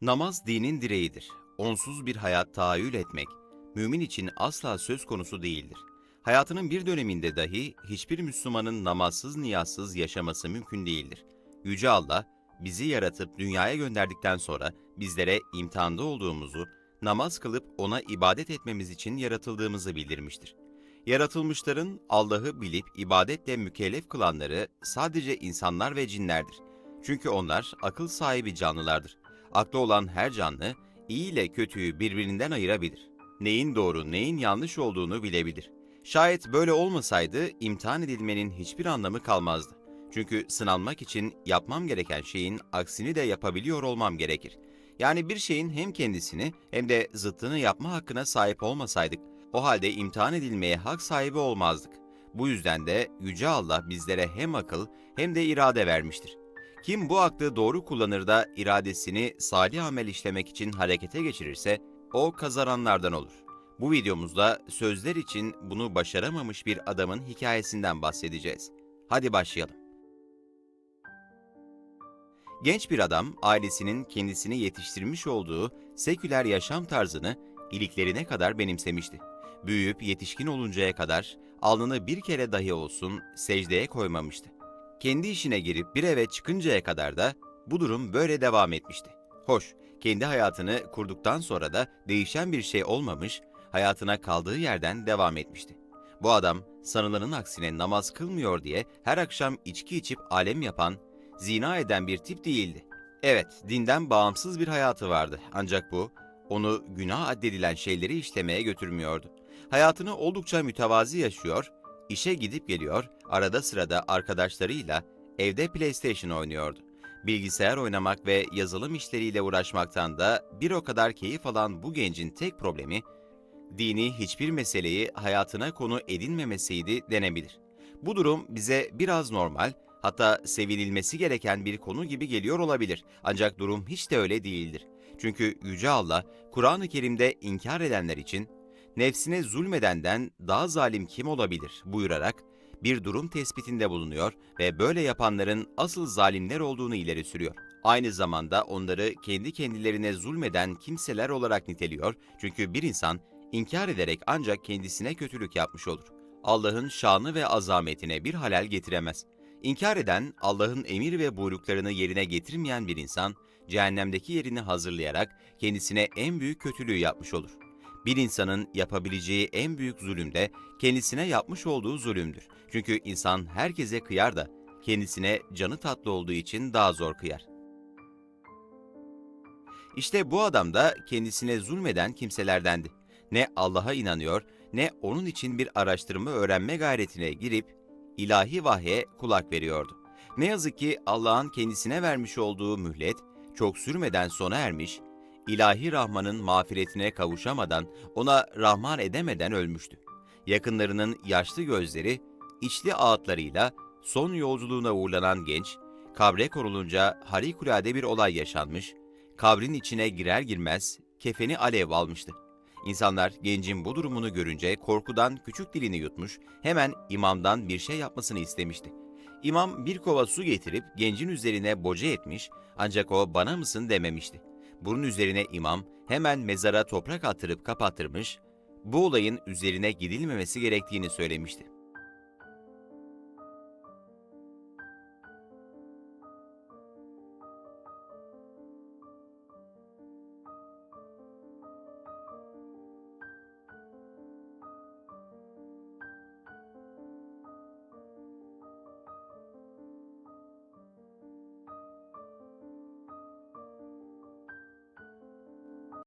Namaz dinin direğidir. Onsuz bir hayat tahayyül etmek, mümin için asla söz konusu değildir. Hayatının bir döneminde dahi hiçbir Müslümanın namazsız niyazsız yaşaması mümkün değildir. Yüce Allah, bizi yaratıp dünyaya gönderdikten sonra bizlere imtihanda olduğumuzu, namaz kılıp ona ibadet etmemiz için yaratıldığımızı bildirmiştir. Yaratılmışların Allah'ı bilip ibadetle mükellef kılanları sadece insanlar ve cinlerdir. Çünkü onlar akıl sahibi canlılardır. Aklı olan her canlı iyi ile kötüyü birbirinden ayırabilir. Neyin doğru, neyin yanlış olduğunu bilebilir. Şayet böyle olmasaydı imtihan edilmenin hiçbir anlamı kalmazdı. Çünkü sınanmak için yapmam gereken şeyin aksini de yapabiliyor olmam gerekir. Yani bir şeyin hem kendisini hem de zıttını yapma hakkına sahip olmasaydık, o halde imtihan edilmeye hak sahibi olmazdık. Bu yüzden de Yüce Allah bizlere hem akıl hem de irade vermiştir. Kim bu aklı doğru kullanır da iradesini salih amel işlemek için harekete geçirirse o kazananlardan olur. Bu videomuzda sözler için bunu başaramamış bir adamın hikayesinden bahsedeceğiz. Hadi başlayalım. Genç bir adam ailesinin kendisini yetiştirmiş olduğu seküler yaşam tarzını iliklerine kadar benimsemişti. Büyüyüp yetişkin oluncaya kadar alnını bir kere dahi olsun secdeye koymamıştı. Kendi işine girip bir eve çıkıncaya kadar da bu durum böyle devam etmişti. Hoş, kendi hayatını kurduktan sonra da değişen bir şey olmamış, hayatına kaldığı yerden devam etmişti. Bu adam sanılanın aksine namaz kılmıyor diye her akşam içki içip alem yapan, zina eden bir tip değildi. Evet, dinden bağımsız bir hayatı vardı ancak bu onu günah addedilen şeyleri işlemeye götürmüyordu. Hayatını oldukça mütevazi yaşıyor, işe gidip geliyor, arada sırada arkadaşlarıyla evde PlayStation oynuyordu. Bilgisayar oynamak ve yazılım işleriyle uğraşmaktan da bir o kadar keyif alan bu gencin tek problemi, dini hiçbir meseleyi hayatına konu edinmemesiydi denebilir. Bu durum bize biraz normal, hatta sevinilmesi gereken bir konu gibi geliyor olabilir. Ancak durum hiç de öyle değildir. Çünkü Yüce Allah, Kur'an-ı Kerim'de inkar edenler için nefsine zulmedenden daha zalim kim olabilir buyurarak bir durum tespitinde bulunuyor ve böyle yapanların asıl zalimler olduğunu ileri sürüyor. Aynı zamanda onları kendi kendilerine zulmeden kimseler olarak niteliyor çünkü bir insan inkar ederek ancak kendisine kötülük yapmış olur. Allah'ın şanı ve azametine bir halel getiremez. İnkar eden, Allah'ın emir ve buyruklarını yerine getirmeyen bir insan, cehennemdeki yerini hazırlayarak kendisine en büyük kötülüğü yapmış olur. Bir insanın yapabileceği en büyük zulüm de kendisine yapmış olduğu zulümdür. Çünkü insan herkese kıyar da kendisine canı tatlı olduğu için daha zor kıyar. İşte bu adam da kendisine zulmeden kimselerdendi. Ne Allah'a inanıyor ne onun için bir araştırma öğrenme gayretine girip ilahi vahye kulak veriyordu. Ne yazık ki Allah'ın kendisine vermiş olduğu mühlet çok sürmeden sona ermiş, ilahi Rahman'ın mağfiretine kavuşamadan, ona Rahman edemeden ölmüştü. Yakınlarının yaşlı gözleri, içli ağıtlarıyla son yolculuğuna uğurlanan genç, kabre korulunca harikulade bir olay yaşanmış, kabrin içine girer girmez kefeni alev almıştı. İnsanlar gencin bu durumunu görünce korkudan küçük dilini yutmuş, hemen imamdan bir şey yapmasını istemişti. İmam bir kova su getirip gencin üzerine boca etmiş ancak o bana mısın dememişti. Bunun üzerine imam hemen mezara toprak attırıp kapattırmış, bu olayın üzerine gidilmemesi gerektiğini söylemişti.